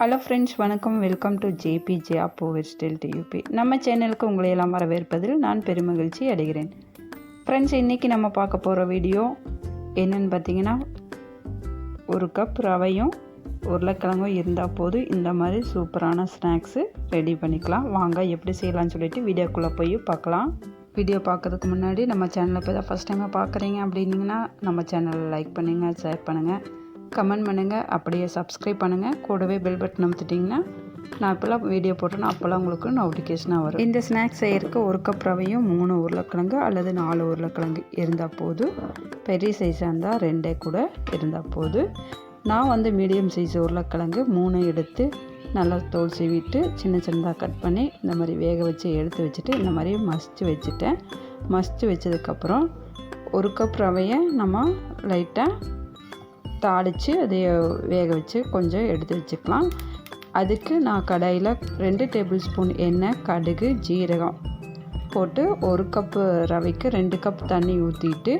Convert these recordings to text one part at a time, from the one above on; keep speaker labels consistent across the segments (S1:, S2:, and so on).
S1: Hello friends வணக்கம். Welcome to JBJ அப்போ வெஸ்டெல் டியூபி நம்ம சேனலுக்கு உங்களை எல்லாம் வரவேற்பதில் நான் பெருமகிழ்ச்சி அடைகிறேன். ஃப்ரெண்ட்ஸ் இன்றைக்கி நம்ம பார்க்க போகிற வீடியோ என்னென்னு பார்த்தீங்கன்னா ஒரு கப் ரவையும் உருளைக்கிழங்கும் இருந்தால் போது இந்த மாதிரி சூப்பரான ஸ்நாக்ஸு ரெடி பண்ணிக்கலாம். வாங்க எப்படி செய்யலாம்னு சொல்லிட்டு வீடியோக்குள்ளே போய் பார்க்கலாம். வீடியோ பார்க்கறதுக்கு முன்னாடி நம்ம சேனலை இப்போ தான் ஃபஸ்ட் டைமாக பார்க்குறீங்க அப்படின்னிங்கன்னா நம்ம சேனலை லைக் பண்ணுங்கள் ஷேர் பண்ணுங்கள் கமெண்ட் பண்ணுங்கள் அப்படியே சப்ஸ்கிரைப் பண்ணுங்கள் கூடவே பெல் பட்டன் அமுத்துட்டிங்கன்னா நான் இப்போல்லாம் வீடியோ போட்டேன்னா அப்போல்லாம் உங்களுக்கு நோட்டிஃபிகேஷனாக வரும். இந்த ஸ்நாக்ஸ் செய்யறதுக்கு ஒரு கப் ரவையும் மூணு உருளைக்கிழங்கு அல்லது நாலு உருளைக்கிழங்கு இருந்தால் போதும் பெரிய சைஸாக இருந்தால் ரெண்டே கூட இருந்தால் போதும் நான் வந்து மீடியம் சைஸ் உருளைக்கிழங்கு மூணு எடுத்து நல்லா தோல் சீவிட்டு சின்ன சின்னதாக கட் பண்ணி இந்த மாதிரி வேக வச்சு எடுத்து வச்சுட்டு இந்த மாதிரி மசித்து வச்சுட்டேன். மசித்து வச்சதுக்கப்புறம் ஒரு கப் ரவையை நம்ம லைட்டாக தாளித்து அதை வேக வச்சு கொஞ்சம் எடுத்து வச்சுக்கலாம். அதுக்கு நான் கடாயில் ரெண்டு டேபிள் ஸ்பூன் எண்ணெய் கடுகு ஜீரகம் போட்டு ஒரு கப்பு ரவைக்கு ரெண்டு கப் தண்ணி ஊற்றிட்டு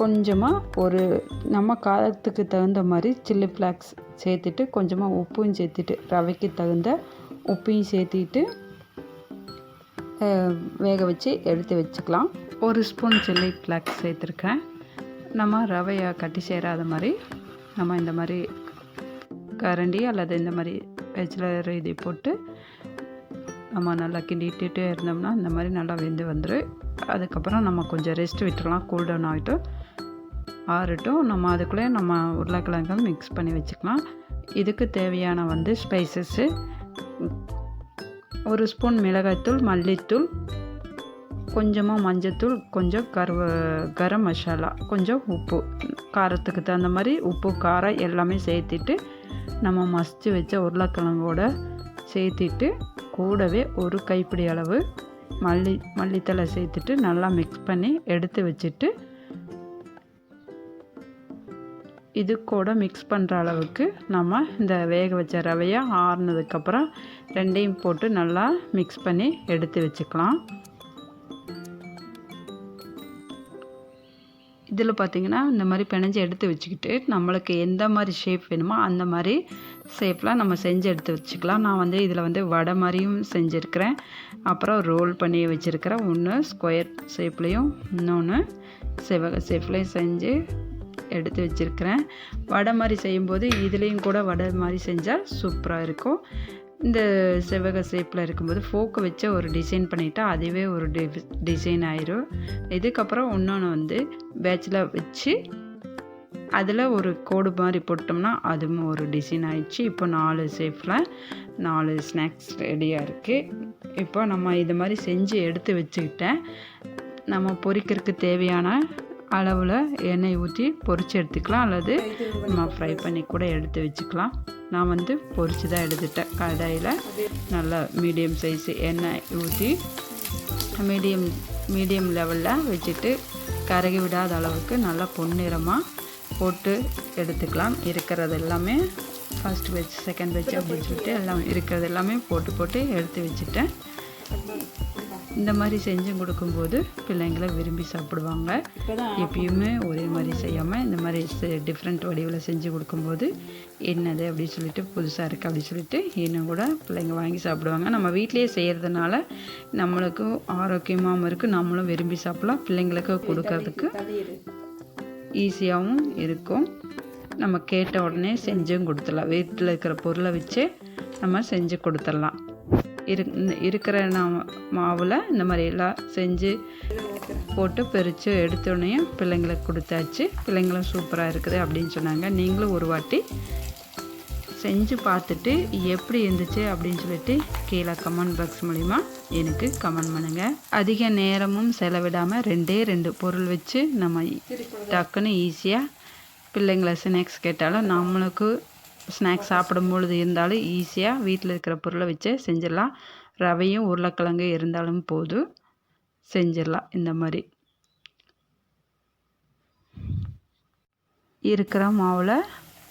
S1: கொஞ்சமாக ஒரு நம்ம காலத்துக்கு தகுந்த மாதிரி சில்லி ஃப்ளாக்ஸ் சேர்த்துட்டு கொஞ்சமாக உப்பும் சேர்த்துட்டு ரவைக்கு தகுந்த உப்பையும் சேர்த்திட்டு வேக வச்சு எடுத்து வச்சுக்கலாம். ஒரு ஸ்பூன் சில்லி ஃப்ளாக்ஸ் சேர்த்துருக்கேன். நம்ம ரவையை கட்டி சேராத மாதிரி நம்ம இந்த மாதிரி கரண்டி அல்லது இந்த மாதிரி வெஜிலர் இது போட்டு நம்ம நல்லா கிண்டிகிட்டே இருந்தோம்னா இந்த மாதிரி நல்லா வெந்து வந்துடும் அதுக்கப்புறம் நம்ம கொஞ்சம் ரெஸ்ட் விட்டுறலாம். கூல் டவுன் ஆகிட்டும் ஆறட்டும். நம்ம அதுக்குள்ளே நம்ம உருளைக்கிழங்கு மிக்ஸ் பண்ணி வச்சுக்கலாம். இதுக்கு தேவையான வந்து ஸ்பைசஸ்ஸு ஒரு ஸ்பூன் மிளகாய்த்தூள் மல்லித்தூள் கொஞ்சமாக மஞ்சத்தூள் கொஞ்சம் கருவ கரம் மசாலா கொஞ்சம் உப்பு காரத்துக்கு தகுந்த மாதிரி உப்பு காரம் எல்லாமே சேர்த்துட்டு நம்ம மசித்து வச்ச உருளைக்கிழங்கோட சேர்த்திட்டு கூடவே ஒரு கைப்பிடி அளவு மல்லி மல்லித்தலை சேர்த்துட்டு நல்லா மிக்ஸ் பண்ணி எடுத்து வச்சுட்டு இது கூட மிக்ஸ் பண்ணுற அளவுக்கு நம்ம இந்த வேக வச்ச ரவையை ஆறுனதுக்கப்புறம் ரெண்டையும் போட்டு நல்லா மிக்ஸ் பண்ணி எடுத்து வச்சுக்கலாம். இதில் பார்த்திங்கன்னா இந்த மாதிரி பிணைஞ்சு எடுத்து வச்சுக்கிட்டு நம்மளுக்கு எந்த மாதிரி ஷேப் வேணுமோ அந்த மாதிரி ஷேப்லாம் நம்ம செஞ்சு எடுத்து வச்சுக்கலாம். நான் வந்து இதில் வந்து வடை மாதிரியும் செஞ்சுருக்கிறேன். அப்புறம் ரோல் பண்ணி வச்சுருக்கிறேன் ஒன்று ஸ்கொயர் ஷேப்லேயும் இன்னொன்று செவக ஷேப்லேயும் செஞ்சு எடுத்து வச்சுருக்கிறேன். வடை மாதிரி செய்யும்போது இதுலேயும் கூட வடை மாதிரி செஞ்சால் சூப்பராக இருக்கும். இந்த செவ்வக ஷேப்பில் இருக்கும்போது ஃபோக்கை வச்சு ஒரு டிசைன் பண்ணிட்டா அதுவே ஒரு டி டிசைன் ஆயிரும். இதுக்கப்புறம் இன்னொன்று வந்து பேட்சில் வச்சு அதில் ஒரு கோடு மாதிரி போட்டோம்னா அதுவும் ஒரு டிசைன் ஆயிடுச்சு. இப்போ நாலு ஷேப்பில் நாலு ஸ்நாக்ஸ் ரெடியாக இருக்குது இப்போ நம்ம இது மாதிரி செஞ்சு எடுத்து வச்சுக்கிட்டேன். நம்ம பொறிக்கிறதுக்கு தேவையான அளவில் எண்ணெய் ஊற்றி பொரித்து எடுத்துக்கலாம். அல்லது நம்ம ஃப்ரை பண்ணி கூட எடுத்து வச்சுக்கலாம். நான் வந்து பொரித்து தான் எடுத்துட்டேன். கடாயில் நல்லா மீடியம் சைஸ் எண்ணெய் ஊற்றி மீடியம் மீடியம் லெவலில் வச்சுட்டு கரகி விடாத அளவுக்கு நல்லா பொன்னிறமாக போட்டு எடுத்துக்கலாம். இருக்கிறது எல்லாமே ஃபஸ்ட் வெஜ் செகண்ட் வெஜ் அப்படின்னு சொல்லிட்டு எல்லாம் இருக்கிறது எல்லாமே போட்டு போட்டு எடுத்து வச்சுட்டேன். இந்த மாதிரி செஞ்சு கொடுக்கும்போது பிள்ளைங்களை விரும்பி சாப்பிடுவாங்க. எப்பயுமே ஒரே மாதிரி செய்யாமல் இந்த மாதிரி டிஃப்ரெண்ட் வடிவில் செஞ்சு கொடுக்கும்போது என்னது அப்படின்னு சொல்லிட்டு புதுசாக இருக்குது அப்படின்னு சொல்லிட்டு இன்னும் கூட பிள்ளைங்க வாங்கி சாப்பிடுவாங்க. நம்ம வீட்லேயே செய்கிறதுனால நம்மளுக்கும் ஆரோக்கியமாகவும் இருக்குது நம்மளும் விரும்பி சாப்பிடலாம். பிள்ளைங்களுக்கு கொடுக்கறதுக்கு ஈஸியாகவும் இருக்கும். நம்ம கேட்ட உடனே செஞ்சும் கொடுத்துடலாம். வீட்டில் இருக்கிற பொருளை வச்சு நம்ம செஞ்சு கொடுத்துடலாம். இரு இருக்கிற நான் மாவில் இந்த மாதிரி எல்லாம் செஞ்சு போட்டு பிரித்து எடுத்தோடனே பிள்ளைங்களுக்கு கொடுத்தாச்சு. பிள்ளைங்களும் சூப்பராக இருக்குது அப்படின்னு சொன்னாங்க. நீங்களும் ஒரு வாட்டி செஞ்சு பார்த்துட்டு எப்படி இருந்துச்சு அப்படின்னு சொல்லிட்டு கீழே கமெண்ட் பாக்ஸ் மூலிமா எனக்கு கமெண்ட் பண்ணுங்கள் அதிக நேரமும் செலவிடாமல் ரெண்டே ரெண்டு பொருள் வச்சு நம்ம டக்குன்னு ஈஸியாக பிள்ளைங்களை ஸ்நாக்ஸ் கேட்டாலும் நம்மளுக்கு ஸ்நாக்ஸ் சாப்பிடும் பொழுது இருந்தாலும் ஈஸியாக வீட்டில் இருக்கிற பொருளை வச்சு செஞ்சிடலாம். ரவையும் உருளைக்கிழங்கு இருந்தாலும் போதும். செஞ்சிடலாம் இந்த மாதிரி. இருக்கிற மாவில்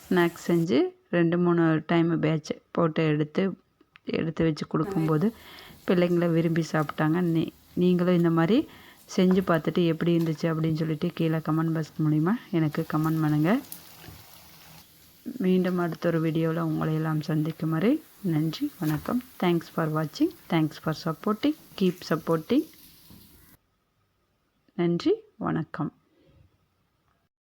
S1: ஸ்நாக்ஸ் செஞ்சு ரெண்டு மூணு டைம் பேட்ச் போட்டு எடுத்து எடுத்து வச்சு கொடுக்கும்போது பிள்ளைங்கள விரும்பி சாப்பிட்டாங்க. நீ நீங்களும் இந்த மாதிரி செஞ்சு பார்த்துட்டு எப்படி இருந்துச்சு அப்படின்னு சொல்லிட்டு கீழே கமெண்ட் பாக்ஸ் மூலிமா எனக்கு கமெண்ட் பண்ணுங்கள் மீண்டும் அடுத்த ஒரு வீடியோவில் உங்களை எல்லாம் சந்திக்கும் வரை நன்றி வணக்கம். தேங்க்ஸ் ஃபார் வாட்சிங் thanks for supporting keep supporting நன்றி வணக்கம்.